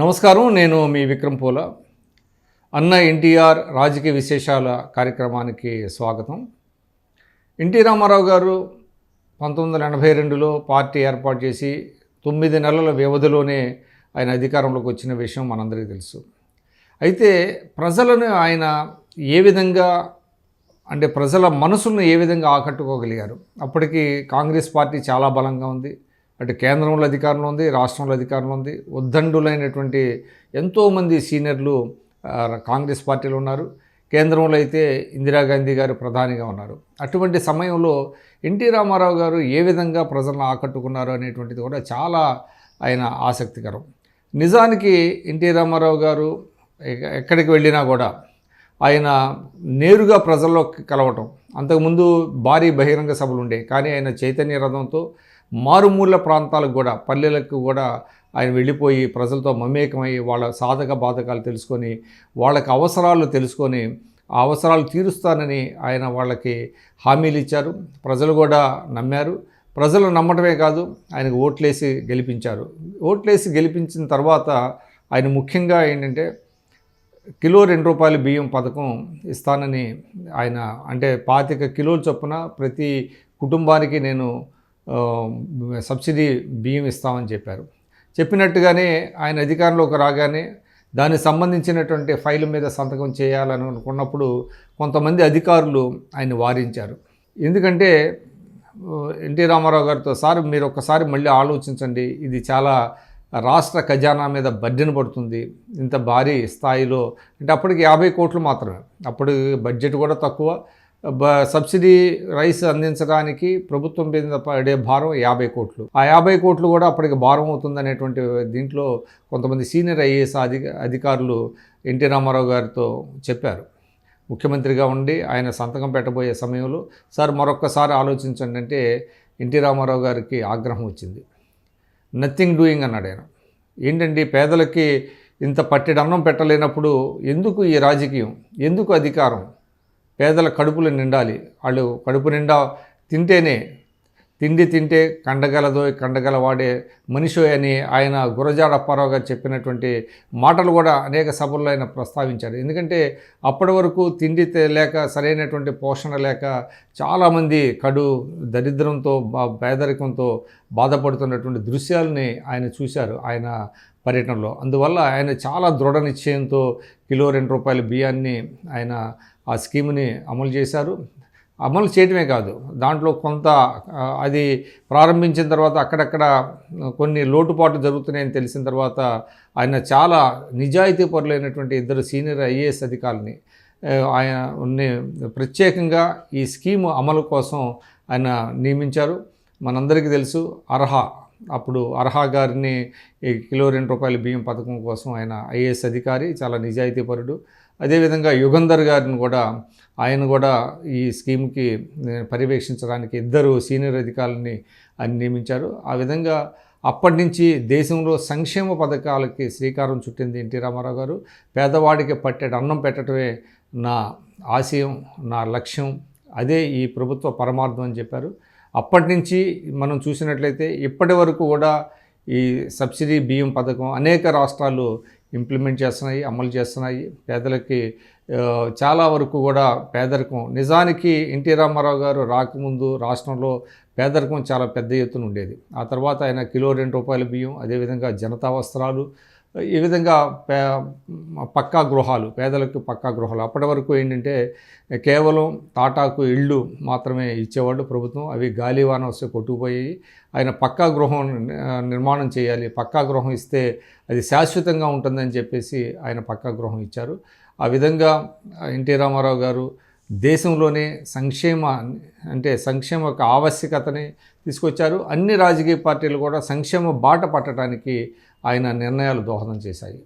నమస్కారం నేను మీ విక్రమ్ పూల. అన్న ఎన్టీఆర్ రాజకీయ విశేషాల కార్యక్రమానికి స్వాగతం. ఎన్టీ రామారావు గారు పంతొమ్మిది వందల ఎనభై రెండులో పార్టీ ఏర్పాటు చేసి తొమ్మిది నెలల వ్యవధిలోనే ఆయన అధికారంలోకి వచ్చిన విషయం మనందరికీ తెలుసు. అయితే ప్రజలను ఆయన ఏ విధంగా అంటే ప్రజల మనసులను ఏ విధంగా ఆకట్టుకోగలిగారు? అప్పటికి కాంగ్రెస్ పార్టీ చాలా బలంగా ఉంది. అటు కేంద్రంలో అధికారంలో ఉంది రాష్ట్రంలో అధికారంలో ఉంది. ఉద్దండులైనటువంటి ఎంతోమంది సీనియర్లు కాంగ్రెస్ పార్టీలో ఉన్నారు. కేంద్రంలో అయితే ఇందిరాగాంధీ గారు ప్రధానిగా ఉన్నారు. అటువంటి సమయంలో ఎన్టీ రామారావు గారు ఏ విధంగా ప్రజలను ఆకట్టుకున్నారు అనేటువంటిది కూడా చాలా ఆయన ఆసక్తికరం. నిజానికి ఎన్టీ రామారావు గారు ఎక్కడికి వెళ్ళినా కూడా ఆయన నేరుగా ప్రజల్లో కలవటం అంతకుముందు భారీ బహిరంగ సభలు ఉండే కానీ ఆయన చైతన్య రథంతో మారుమూల ప్రాంతాలకు కూడా పల్లెలకు కూడా ఆయన వెళ్ళిపోయి ప్రజలతో మమేకమై వాళ్ళ సాధక బాధకాలు తెలుసుకొని వాళ్ళకి అవసరాలు తెలుసుకొని ఆ అవసరాలు తీరుస్తానని ఆయన వాళ్ళకి హామీలు ఇచ్చారు. ప్రజలు కూడా నమ్మారు. ప్రజలు నమ్మటమే కాదు ఆయనకు ఓట్లేసి గెలిపించారు. ఓట్లేసి గెలిపించిన తర్వాత ఆయన ముఖ్యంగా ఏంటంటే కిలో రెండు రూపాయల బియ్యం పథకం ఇస్తానని ఆయన అంటే పాతిక కిలోల చొప్పున ప్రతి కుటుంబానికి నేను సబ్సిడీ బియ్యం ఇస్తామని చెప్పారు. చెప్పినట్టుగానే ఆయన అధికారంలోకి రాగానే దానికి సంబంధించినటువంటి ఫైల్ మీద సంతకం చేయాలని అనుకున్నప్పుడు కొంతమంది అధికారులు ఆయన వారించారు. ఎందుకంటే ఎన్టీ రామారావు గారితో సార్ మీరు ఒక్కసారి మళ్ళీ ఆలోచించండి. ఇది చాలా రాష్ట్ర ఖజానా మీద బడ్డెన పడుతుంది. ఇంత భారీ స్థాయిలో అంటే అప్పటికి యాభై కోట్లు మాత్రమే. అప్పుడు బడ్జెట్ కూడా తక్కువ. సబ్సిడీ రైస్ అందించడానికి ప్రభుత్వం మీద పడే భారం యాభై కోట్లు. ఆ యాభై కోట్లు కూడా అప్పటికి భారం అవుతుంది అనేటువంటి దీంట్లో కొంతమంది సీనియర్ ఐఏఎస్ అధిక అధికారులు ఎన్టీ రామారావు గారితో చెప్పారు. ముఖ్యమంత్రిగా ఉండి ఆయన సంతకం పెట్టబోయే సమయంలో సార్ మరొక్కసారి ఆలోచించండి అంటే ఎన్టీ రామారావు గారికి ఆగ్రహం వచ్చింది. నథింగ్ డూయింగ్ అన్నాడు ఆయన. ఏంటండి పేదలకి ఇంత పట్టెడన్నం పెట్టలేనప్పుడు ఎందుకు ఈ రాజకీయం? ఎందుకు అధికారం? పేదల కడుపులు నిండాలి. వాళ్ళు కడుపు నిండా తింటేనే తిండి తింటే కండగలదో కండగలవాడే మనిషి అని ఆయన గురజాడ అప్పారావు గారు చెప్పినటువంటి మాటలు కూడా అనేక సభల్లో ఆయన ప్రస్తావించారు. ఎందుకంటే అప్పటి వరకు తిండి లేక సరైనటువంటి పోషణ లేక చాలామంది కడు దరిద్రంతో పేదరికంతో బాధపడుతున్నటువంటి దృశ్యాలని ఆయన చూశారు ఆయన పర్యటనలో. అందువల్ల ఆయన చాలా దృఢ నిశ్చయంతో కిలో రెండు రూపాయల బియ్యాన్ని ఆయన ఆ స్కీమ్ని అమలు చేశారు. అమలు చేయడమే కాదు. దాంట్లో కొంత అది ప్రారంభించిన తర్వాత అక్కడక్కడ కొన్ని లోటుపాట్లు జరుగుతున్నాయని తెలిసిన తర్వాత ఆయన చాలా నిజాయితీ పరులైనటువంటి ఇద్దరు సీనియర్ ఐఏఎస్ అధికారిని ఆయన ప్రత్యేకంగా ఈ స్కీము అమలు కోసం ఆయన నియమించారు. మనందరికీ తెలుసు అర్హా అప్పుడు అర్హా గారిని ఈ కిలో రెండు రూపాయల బియ్యం పథకం కోసం ఆయన ఐఏఎస్ అధికారి చాలా నిజాయితీపరుడు అదేవిధంగా యుగంధర్ గారిని కూడా ఆయన కూడా ఈ స్కీమ్కి పర్యవేక్షించడానికి ఇద్దరు సీనియర్ అధికారులని ఆయన నియమించారు. ఆ విధంగా అప్పటి నుంచి దేశంలో సంక్షేమ పథకాలకి శ్రీకారం చుట్టింది ఎన్టీ రామారావు గారు. పేదవాడికి పట్టెడు అన్నం పెట్టడమే నా ఆశయం నా లక్ష్యం. అదే ఈ ప్రభుత్వ పరమార్థం అని చెప్పారు. అప్పటి నుంచి మనం చూసినట్లయితే ఇప్పటి వరకు కూడా ఈ సబ్సిడీ బియ్యం పథకం అనేక రాష్ట్రాలు ఇంప్లిమెంట్ చేస్తున్నాయి అమలు చేస్తున్నాయి. పేదలకి చాలా వరకు కూడా పేదరికం. నిజానికి ఎన్టీ రామారావు గారు రాకముందు రాష్ట్రంలో పేదరికం చాలా పెద్ద ఎత్తున ఉండేది. ఆ తర్వాత ఆయన కిలో రెండు రూపాయల బియ్యం అదేవిధంగా జనతా వస్త్రాలు ఈ విధంగా పే పక్కా గృహాలు పేదలకు పక్కా గృహాలు. అప్పటి వరకు ఏంటంటే కేవలం తాటాకు ఇళ్ళు మాత్రమే ఇచ్చేవాళ్ళు ప్రభుత్వం. అవి గాలివాన వస్తే కొట్టుకుపోయాయి ఆయన పక్కా గృహం నిర్మాణం చేయాలి పక్కా గృహం ఇస్తే అది శాశ్వతంగా ఉంటుందని చెప్పేసి ఆయన పక్కా గృహం ఇచ్చారు. ఆ విధంగా ఎన్టీ రామారావు గారు దేశంలోనే సంక్షేమ అంటే సంక్షేమ యొక్క ఆవశ్యకతని తీసుకొచ్చారు. అన్ని రాజకీయ పార్టీలు కూడా సంక్షేమ బాట పట్టడానికి ఆయన నిర్ణయాలు దోహదం చేశాయి.